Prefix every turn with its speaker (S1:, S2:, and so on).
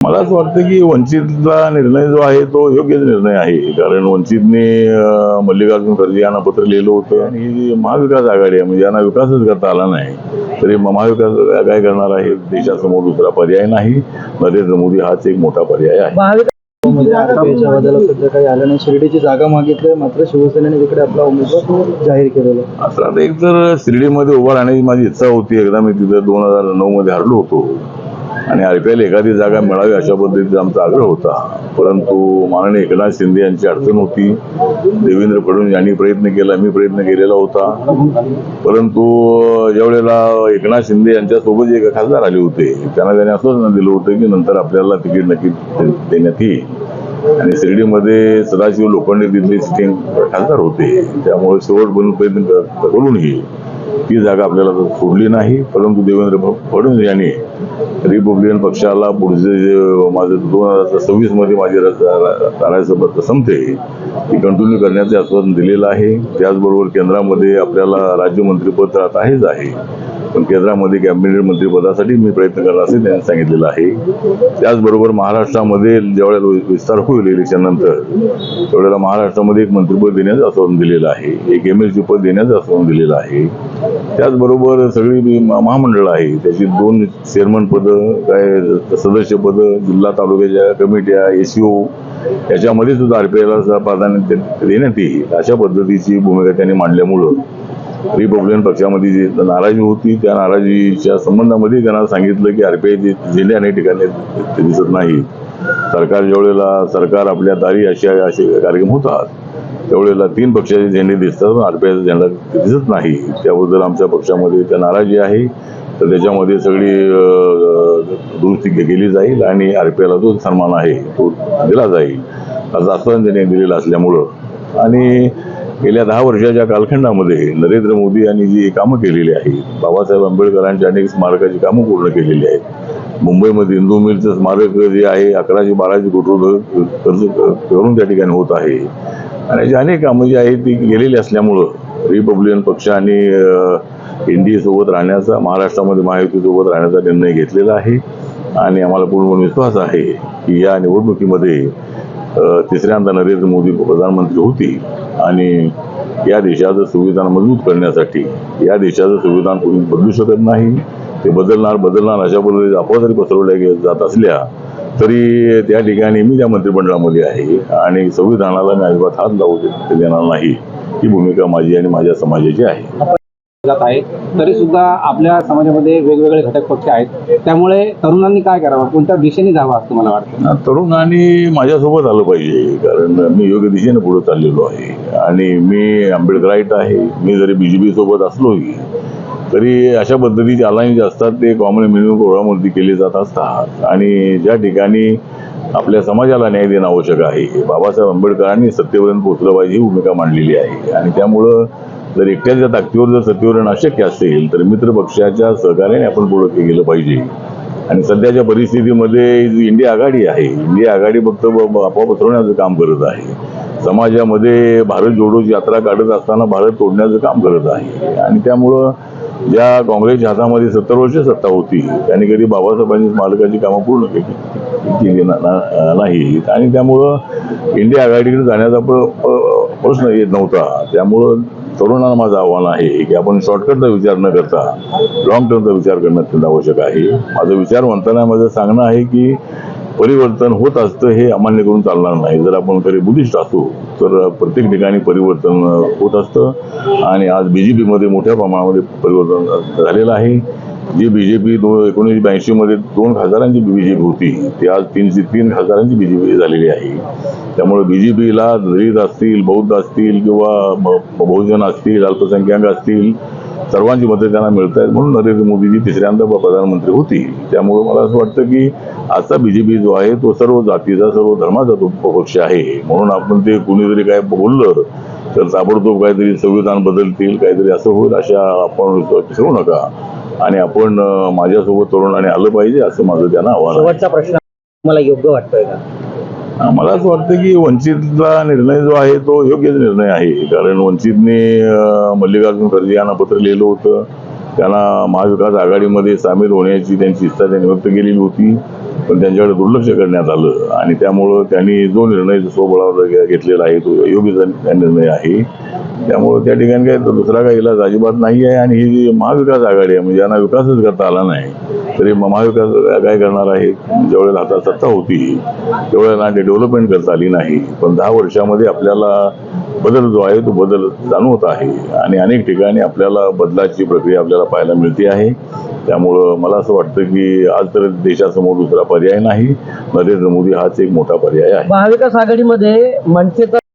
S1: मला असं वाटतं की वंचितचा निर्णय जो आहे तो योग्यच निर्णय आहे. कारण वंचितने मल्लिकार्जुन खरगे यांना पत्र लिहिलं होतं आणि ही महाविकास आघाडी आहे म्हणजे यांना विकासच करता आला नाही. तरी महाविकास काय करणार आहे? देशासमोर दुसरा पर्याय नाही. नरेंद्र मोदी हाच एक मोठा पर्याय आहे.
S2: म्हणजे शिर्डीची जागा मागितली मात्र शिवसेनेने तिकडे आपला उमेदवार जाहीर केलेला.
S1: असं आता एक तर शिर्डीमध्ये उभं राहण्याची माझी इच्छा होती. एकदा मी तिथं दोन हजार नऊ मध्ये हरलो होतो. आणि आरपीआयला एखादी जागा मिळावी अशा पद्धतीचा आमचा आग्रह होता. परंतु माननीय एकनाथ शिंदे यांची अडचण होती. देवेंद्र फडणवीस यांनी प्रयत्न केला मी प्रयत्न केलेला होता. परंतु ज्यावेळेला एकनाथ शिंदे यांच्यासोबत एक खासदार आले होते त्यांना त्याने असं दिलं होतं की नंतर आपल्याला तिकीट नक्की देण्यात येईल. आणि शिर्डीमध्ये सदाशिव लोखंडे तिथले सिटिंग खासदार होते. त्यामुळे शेवटपर्यंत प्रयत्न करूनही ती जागा आपल्याला तर सोडली नाही. परंतु देवेंद्र फडणवीस यांनी रिपब्लिकन पक्षाला पुढचे जे माझं दोन हजार सव्वीसमध्ये माझी राज्यसभा संपते ती कंटिन्यू करण्याचे आश्वासन दिलेलं आहे. त्याचबरोबर केंद्रामध्ये आपल्याला राज्यमंत्रीपद राहत आहेच आहे. पण केंद्रामध्ये कॅबिनेट मंत्रिपदासाठी मी प्रयत्न करणार असे त्यांनी सांगितलेलं आहे. त्याचबरोबर महाराष्ट्रामध्ये ज्यावेळेला विस्तार होईल इलेक्शन नंतर त्यावेळेला महाराष्ट्रामध्ये एक मंत्रिपद देण्याचं आश्वासन दिलेलं आहे. एक एम एल पद देण्याचं आश्वासन दिलेलं आहे. त्याचबरोबर सगळी महामंडळं महा- आहे त्याची दोन चेअरमन पदं काय सदस्य पदं जिल्हा तालुक्याच्या कमिट्या एसीओ याच्यामध्ये सुद्धा आर पी आरपीआयला प्राधान्य दे- देण्यात येईल. अशा पद्धतीची भूमिका त्यांनी मांडल्यामुळं रिपब्लिकन पक्षामध्ये जी नाराजी होती त्या नाराजीच्या संबंधामध्ये त्यांना सांगितलं की आरपीआयचे जिल्हे अनेक ठिकाणी ते दिसत नाही. सरकार ज्यावेळेला सरकार आपल्या दारी अशा असे कार्यक्रम होतात त्यावेळेला तीन पक्षाचे झेंडे दिसतात आरपीआयचा झेंडा दिसत नाही. त्याबद्दल आमच्या पक्षामध्ये त्या नाराजी आहे. तर त्याच्यामध्ये सगळी दुरुस्ती केली जाईल आणि आरपीआयला जो सन्मान आहे तो दिला जाईल. असं आश्वासन त्यांनी दिलेलं असल्यामुळं. आणि गेल्या दहा वर्षाच्या कालखंडामध्ये नरेंद्र मोदी यांनी जी कामं केलेली आहेत बाबासाहेब आंबेडकरांच्या अनेक स्मारकाची कामं पूर्ण केलेली आहेत. मुंबईमध्ये हिंदू मिलचं स्मारक जे आहे अकराशे बाराशे कोटी कर्ज करून त्या ठिकाणी होत आहे. आणि जी अनेक कामं जी आहेत ती गेलेली असल्यामुळं रिपब्लिकन पक्ष आणि एनडीए सोबत राहण्याचा महाराष्ट्रामध्ये महायुतीसोबत राहण्याचा निर्णय घेतलेला आहे. आणि आम्हाला पूर्ण विश्वास आहे की या निवडणुकीमध्ये तिसऱ्यांदा नरेंद्र मोदी प्रधानमंत्री होती आणि या देशाचं संविधान मजबूत करण्यासाठी या देशाचं संविधान कोणी बदलू शकत नाही. ते बदलणार बदलणार अशा पद्धतीने अफवा जरी पसरवल्या जात असल्या तरी त्या ठिकाणी मी त्या मंत्रिमंडळामध्ये आहे आणि संविधानाला मी अजिबात हात लावू देणार नाही. ही भूमिका माझी आणि माझ्या समाजाची आहे.
S3: जात आहे तरी सुद्धा आपल्या समाजामध्ये वेगवेगळे घटक पक्ष आहेत. त्यामुळे तरुणांनी काय करावं? कोणत्या दिशेने जावं असं मला वाटतं?
S1: तरुणांनी माझ्यासोबत आलं पाहिजे कारण मी योग्य दिशेने पुढे चाललेलो आहे. आणि मी आंबेडकराईट आहे. मी जरी बीजेपी सोबत असलोही तरी अशा पद्धतीचे अलायन्स जे असतात ते कॉमन मिनिमम प्रोग्रामवरती केले जात असतात. आणि ज्या ठिकाणी आपल्या समाजाला न्याय देणं आवश्यक आहे बाबासाहेब आंबेडकरांनी सत्तेपर्यंत पोचलं पाहिजे ही भूमिका मांडलेली आहे. आणि त्यामुळं जर एकट्याच्या ताकदीवर जर सत्तेवरण अशक्य असेल तर मित्र पक्षाच्या सहकार्याने आपण पुढे गेलं पाहिजे. आणि सध्याच्या परिस्थितीमध्ये जी इंडिया आघाडी आहे इंडिया आघाडी फक्त आपोआप पसरवण्याचं काम करत आहे. समाजामध्ये भारत जोडो यात्रा काढत असताना भारत तोडण्याचं काम करत आहे. आणि त्यामुळं ज्या काँग्रेसच्या हातामध्ये सत्तर वर्ष सत्ता होती त्यांनी कधी बाबासाहेबांची स्मारकाची कामं पूर्ण केली नाही आणि त्यामुळं इंडिया आघाडीकडे जाण्याचा प्रश्न येत नव्हता. त्यामुळं तरुणांना माझं आव्हान आहे की आपण शॉर्टकटचा विचार न करता लॉंग टर्मचा विचार करणं अत्यंत आवश्यक आहे. माझं विचार म्हणताना माझं सांगणं आहे की परिवर्तन होत असतं हे अमान्य करून चालणार नाही. जर आपण खरे बुद्धिस्ट असू तर प्रत्येक ठिकाणी परिवर्तन होत असतं. आणि आज बी जे पीमध्ये मोठ्या प्रमाणामध्ये परिवर्तन झालेलं आहे. जी बी जे पी दो एकोणीसशे ब्याऐंशीमध्ये दोन खासदारांची बी जे पी होती. ती आज तीनशे तीन खासदारांची बी जे पी झालेली आहे. त्यामुळे बी जे पीला दलित असतील बौद्ध असतील किंवा बहुजन असतील अल्पसंख्याक असतील सर्वांची मदत त्यांना मिळत आहेत म्हणून नरेंद्र मोदीजी तिसऱ्यांदा प्रधानमंत्री होतील त्यामुळे मला असं वाटतं की आजचा बीजेपी जो आहे तो सर्व जातीचा सर्व धर्माचा तो पक्ष आहे. म्हणून आपण ते कुणीतरी काय बोललं तर ताबडतोब काहीतरी संविधान बदलतील काहीतरी असं होईल अशा आपण ठेवू नका. आणि आपण माझ्यासोबत तरुणाने आलं पाहिजे असं माझं त्यांना आव्हान
S2: प्रश्न मला योग्य वाटतोय का?
S1: मला असं वाटतं की वंचितचा निर्णय जो आहे तो योग्यच निर्णय आहे. कारण वंचितने मल्लिकार्जुन खरगे यांना पत्र लिहिलं होतं. त्यांना महाविकास आघाडीमध्ये सामील होण्याची त्यांची इच्छा त्यांनी व्यक्त केलेली होती. पण त्यांच्याकडे दुर्लक्ष करण्यात आलं. आणि त्यामुळं त्यांनी जो निर्णय स्वबळावर घेतलेला आहे तो योग्य निर्णय आहे. त्यामुळं त्या ठिकाणी काय दुसरा काही इलाज अजिबात नाही आहे आणि ही जी महाविकास आघाडी आहे म्हणजे यांना विकासच करता आला नाही. तरी महाविकास काय करणार आहे? जेवढे हातात सत्ता होती त्यावेळेला डेव्हलपमेंट करता आली नाही. पण दहा वर्षामध्ये आपल्याला बदल जो आहे तो बदल जाणवत आहे. आणि अनेक ठिकाणी आपल्याला बदलाची प्रक्रिया आपल्याला पाहायला मिळते आहे. त्यामुळं मला असं वाटतं की आज तर देशासमोर दुसरा पर्याय नाही. नरेंद्र मोदी हाच एक मोठा पर्याय आहे.
S4: महाविकास आघाडीमध्ये मनसेचा